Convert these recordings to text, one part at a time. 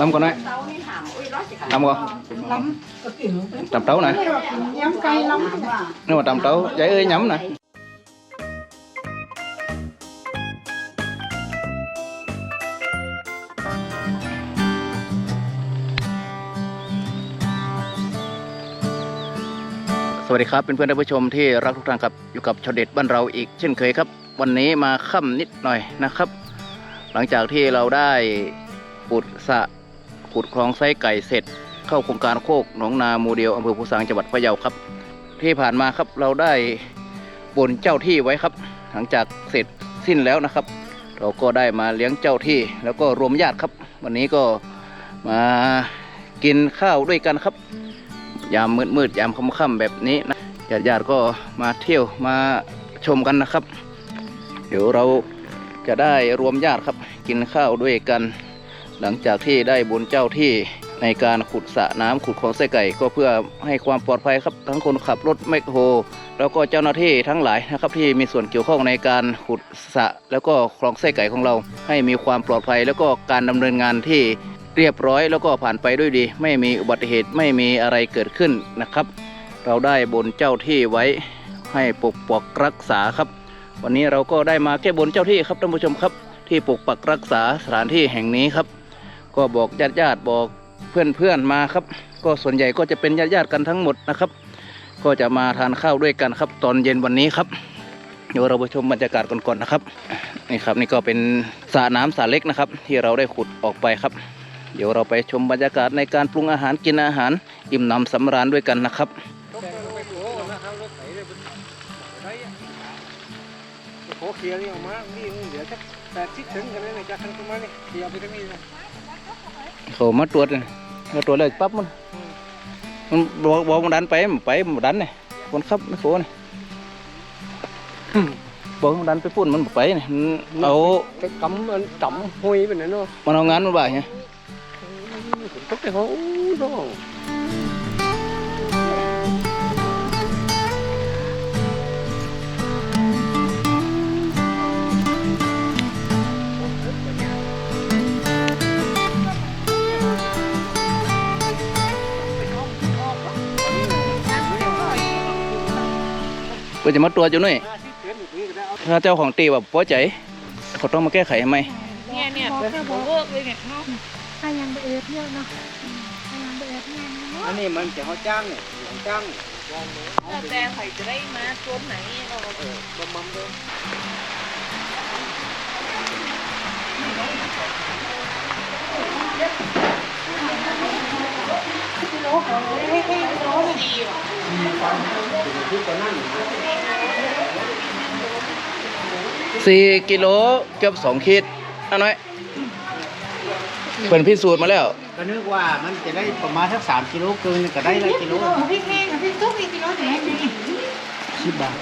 ลำก่อนหน่อยลำก่อน lắm có kiểu ตำเต้าหน่อย nhắm cay lắm นี่ว่าตำเต้าใจเอ้ย nhắm หน่อยสวัสดีครับเป็นเพื่อนท่านผู้ชมที่รักทุกท่านครับอยู่กับชาวเด็ดบ้านเราอีกเช่นเคยครับ วันนี้มาค่ำนิดหน่อยนะครับ หลังจากที่เราได้ ขุดสะขุดคลองไส้ไก่เสร็จ เข้าโครงการโคกหนองนาโมเดลอำเภอภูซางจังหวัดพะเยาครับ ที่ผ่านมาครับเราได้บนเจ้าที่ไว้ครับ หลังจากเสร็จสิ้นแล้วนะครับ เราก็ได้มาเลี้ยงเจ้าที่แล้วก็รวมญาติครับ วันนี้ก็มากินข้าวด้วยกันครับ ยามมืดมืดๆยามค่ำๆแบบนี้นะญาติญาติก็มาเที่ยวมาชมกันนะครับ เดี๋ยวเราจะได้รวมญาติครับ กินข้าวด้วยกัน หลังจากที่ได้บุญเจ้าที่ในการขุดสระน้ำขุดคลองไส้ไก่ก็เพื่อให้ความปลอดภัยครับทั้งคนขับรถแมคโฮแล้วก็เจ้าหน้าที่ทั้งหลายนะครับที่มีส่วนเกี่ยวข้องในการขุดสระแล้วก็คลองไส้ไก่ของเรา ให้มีความปลอดภัยแล้วก็การดำเนินงานที่เรียบร้อยแล้วก็ผ่านไปด้วยดี ไม่มีอุบัติเหตุไม่มีอะไรเกิดขึ้นนะครับ เราได้บนเจ้าที่ไว้ให้ปกปักรักษาครับ วันนี้เราก็ได้มาแก้บนเจ้าที่ครับท่านผู้ชมครับ ที่ปกปักรักษาสถานที่แห่งนี้ครับ ก็บอกญาติญาติบอกเพื่อนเพื่อนมาครับ ก็ส่วนใหญ่ก็จะเป็นญาติญาติกันทั้งหมดนะครับ ก็จะมาทานข้าวด้วยกันครับ ตอนเย็นวันนี้ครับเดี๋ยวเราไปชมบรรยากาศก่อนๆนะครับนี่ครับนี่ก็เป็นสระน้ำสระเล็กนะครับ ที่เราได้ขุดออกไปครับ เดี๋ยวเราไปชมบรรยากาศในการปรุงอาหารกินอาหาร อิ่มหนำสำราญด้วยกันนะครับโอเคลียออกมานี่เหลือสัก แปดสิบถึงกันเลยนะจากทางตรงมานี่เคลียร์ไปทางนี้นะเขามาตรวจเลยมาตรวจเลยปั๊บมันมันบอกบอกมันดันไปมันไปมันดันเนี่ยคนขับไม่โคนี่บอกมันดันไปพุ่นมันบ่ไปเนี่ยมันเอา cái cắm anh cắm huy bên này nó มันเอางานมันบ่ายไง có cái hố đó ก็จะมาตรวจอยู่นี่ถ้าเจ้าของตีแบบพอใจเขาต้องมาแก้ไขทำไมเนี่ยเนี่ยเป็นหัวเวิร์กเลยเนี่ยเนาะ hay ăn bữa ướt nhiều nó hay ăn bữa ướt nhiều nó อันนี้มันจะเขาจ้างเนี่ยเขาจ้างแต่ใครจะได้มาชวนไหนเราบำบังด้วย สี่กิโลเกือบสองขีดอันน้อยเป็นพิสูจน์มาแล้ว ก็นึกว่ามันจะได้ประมาณสักสามกิโลเกินก็ได้ละกิโลพี่แม่กับพี่ตุ๊กพี่น้องแดงนี่สิบบาท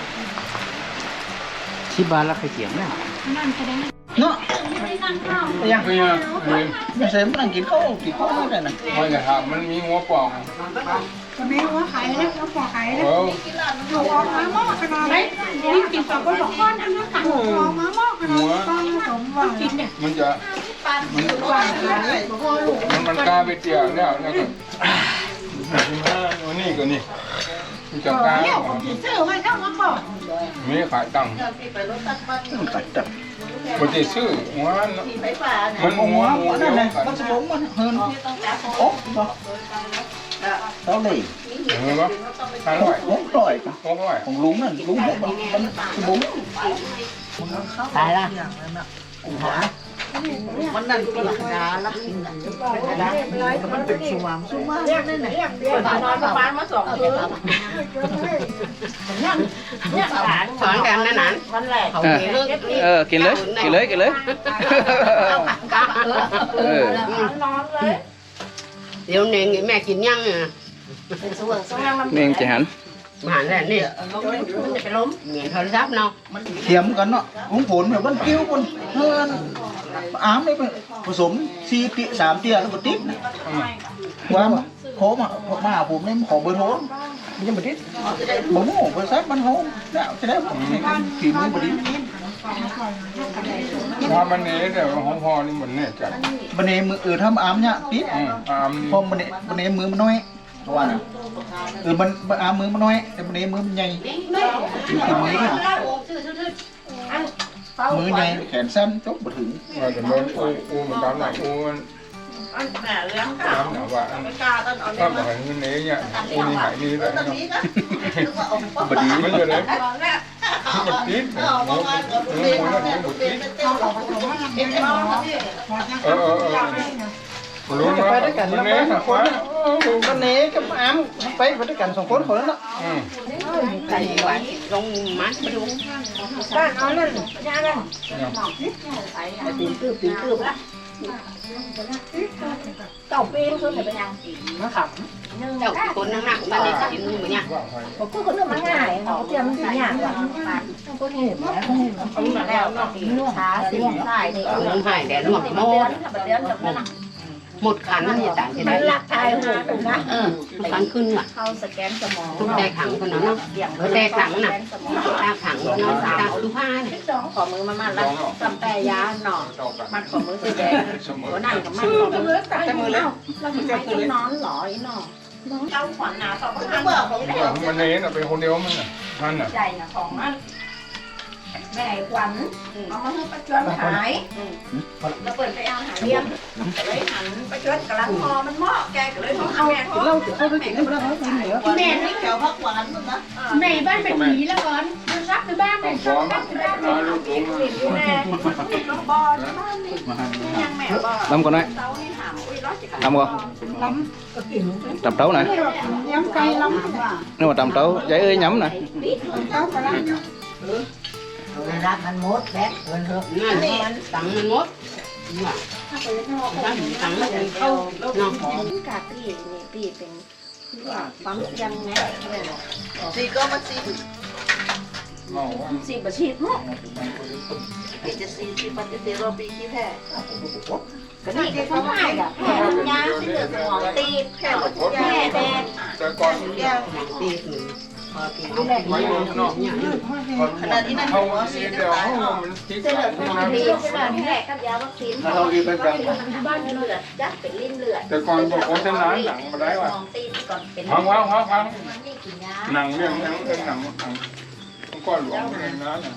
สิบบาทแล้วใครเสียงเนี่ยนั่นแสดง เนาะยังไม่ยังไม่ไม่ใช่มันนั่งกินข้าวกินข้าวไม่ได้นะไม่จะทำมันมีหัวป่องก็แม่ว่าขายแล้วเขาบอกขายแล้วเออเอาออกมาหม้อขนาดไหนนี่กินกับคนบอกก้อนอันนั้นตักออกมาหม้อขนาดก้อนสมว่ากินเนี่ยมันจะมันหวานขายพอลูกมันมันกล้าไปเตี่ยวแล้วแล้วก็วันนี้ก็นี่มันจะกล้าเนี่ยผมซื้อไว้เท่านั้นบอกไม่ขายตังค์ปกติ ซื้อหัวมันหัวหัวเดียวกันมันสมองมันเฮินโอ๊ะเท่าไหร่เห็นไหมห้าร้อยหกร้อยหกร้อยของลุงนั่นลุงมันมันสมองตายละ มันนั่นก็ราคาละมันเป็นสว่างสว่างนั่นแหละตอนนอนประมาณมาสองคืนเนี่ยหลานสอนกันนะนั้นวันแรกเขาเออมีเรื่องเออกินเลยกินเลยกินเลยเออนอนเลยเดี๋ยวเน่งแม่กินยังอะเมงจะหัน มาหันแล้วนี่มันจะไปล้มเหมือนโทรศัพท์เนาะเทียมกันเนาะของผลแบบมันกิ้วบนเฮือนอามนี่ผสมสี่เตียสามเตียแล้วก็ติดนะว่าโคมามาผมนี่ขอเบอร์โทรมันยังไม่ติดบ่โม่บริษัทมันโฮมแล้วจะได้ผมฝีมือบดีถ้ามันนี้แต่ว่าของพ่อนี่มันเนี่ยจัดบันนี้มือเออทำอามเนี่ยติดอืมอามนี่พอบันนี้บันนี้มือมันน้อย เพราะว่าน่ะเออมันมันอามมือมันน้อย แต่บันนี้มือมันใหญ่กินกินมือเนี่ยมือใหญ่แขนสั้นจบบ่ถึงว่าแต่มันอูอูมันตามหลังอูมันอันแหน่เลี้ยงตามหนังว่าอันไม่กล้าต้นเอาถ้าเนี่ยบอกเห็นมันนี้เนี่ยอูนี่หายนี่เลยเนาะบดีมันจะเลยมันติดเนี่ยหมูหมูหมูแล้วหมูติดเออเออ เออรู้ไหมมันนี้สักคนวันนี้กับอ้ามไปไปด้วยกันสองคนคนนั้นเนาะอืมไก่หวานลงมัดมาดูบ้านเอานั่นยานั่นตีนคืบตีนคืบละเจ้าปีนขึ้นไปยังมาขับเจ้าคนนั่งนั่งมาเลยกินมือเนี่ยว่าใครผมก็คนนึกมันง่ายเขาเตรียมมันง่ายกว่าก็เห็นแล้วก็เห็นเอามาแล้วเนาะนุ่งขาเสียงใส่นี่นุ่งใส่แต่นุ่งหมด หมดขันนี่ต่างกันได้รักชายหูนะเออขันขึ้นว่ะเข้าสแกนสมองทุกแต่ขังคนนั้นเนาะแต่ขังน่ะตาขังเนาะตาดูผ้าเนี่ยสองขอมือมามันแล้วจำแต่ยาหน่อเจ้ากันมันขอมือสีแดงเสมอหัวนั่นกับมันขอมือแต่มือแล้วเราไม่ต้องนอนหรอไอ้หน่อน้องเจ้าขวัญหนาสองพันเบิกของแม่มันนี้น่ะเป็นคนเดียวมันน่ะท่านน่ะใหญ่นะของมัน แม่ขวัญเอามาให้ประจวนขายเราเปิดไปเอาหาเลี้ยงเลยหันประจวนกำลังพอมันเหมาะแกก็เลยต้องเอาแม่เราเขาไปกินนี่มันแล้วเขากินเหลือแม่นี่แถวพักหวานมึงนะแม่บ้านเป็นผีแล้วก่อนมันรับในบ้านเลยพร้อมรับในบ้านเลยมาลูกผมติดอยู่แน่น้องบอลบ้านนี่ยังแม่บอลลำก่อนหน่อยเต้านี่หามอุ้ยร้อยสิบลำก่อนตำเต้าหน่อยย้ำไก่ลำว่านี่ว่าตำเต้าใจเอ้ยย้ำหน่อย เต้ากำลังรักมันมดแล้วเงินเถอะนั่นมันตังมันมดว่ะตังตังมันเข้าเนาะกาปีนี่ปีเป็นคือว่าความเสี่ยงไงสีก็มาสีเมาว่าสี่ประชีพเนาะปีจะสีสีปัจจุบันเราปีที่แพ้ก็นี่คือเขาให้อะแผลยาที่เหลือสมองตีบแผลแผลแดงแต่ก่อนตีหนึ่ง พอตีไม่รู้เนาะขนาดนี้นั่นเขาสีเดียเขามันคิดกันนะตีบใช่แผลกับยาวัคซีนถ้าเราดีเป็นแบบบ้านเลือดยัดเป็นลิ้นเลือดแต่ก่อนบอกว่าชนะหนังมาได้ว่ะมองตีบก่อนเป็นพังว้าวพังพังหนังเรื่องหนังเรื่องหนังหนังก้อนหลวงเลยนน้ำน่ะ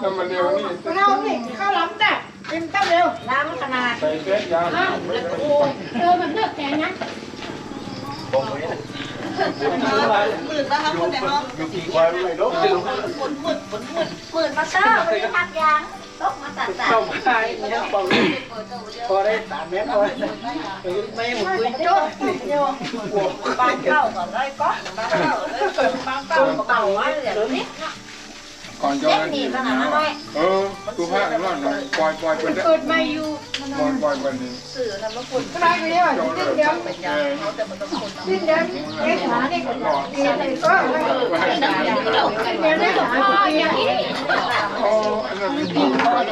แล้วมาเร็วนี่เราเนี่ยข้าวล้ำแต่เป็นเต้าเร็วล้ำขนาดใส่เส้นยาเออมันเลือกแกงนะ หมื่นนะคะคนในห้องอยู่กี่วันไม่รู้หมื่นหมื่นหมื่นหมื่นหมื่นมาเต้าไม่ได้ทักยางตกมาตัดตัดเข้ามาไอ้เนี่ยบอกพอได้สามเมตรเลยไม่หมดคุยจ้ดบางเต้าก่อนได้ก็บางเต้าบางเต้าเต่าว่าเหลือนิด ก่อนจะเจ็บนั่นหนีขนาดนั้นเลยเออตัวผ้าอันนั้นปล่อยปล่อยไปได้เกิดมาอยู่ปล่อยปล่อยไปนี่สื่อทำมาคุณก็ได้ไปเดียวเจ้าสิ้นเลิเดียวกเป็นยาเขาแต่มันต้องคนสิ้นเดียวเอ๊ะหาได้คนเดียวเลยก็สิ้นเดียวได้ของพ่ออย่างนี้โอ้อันนั้นไม่ดี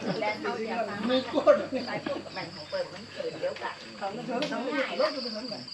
แห้งนี่ตาตังนี่เอาไปได้ยาวเลยว่ะก็คงยาก็อันนี้เขาว่าเขาว่าเดี๋ยวกินมันเอาเดี๋ยวกันเขาก็กินเขาก็เสียฟังมันต้องแล้วเขาเสียฟังมือก้นสายพวกกับมันของเปิดมันเกิดเดี๋ยวกันเขาไม่เขาไม่หาย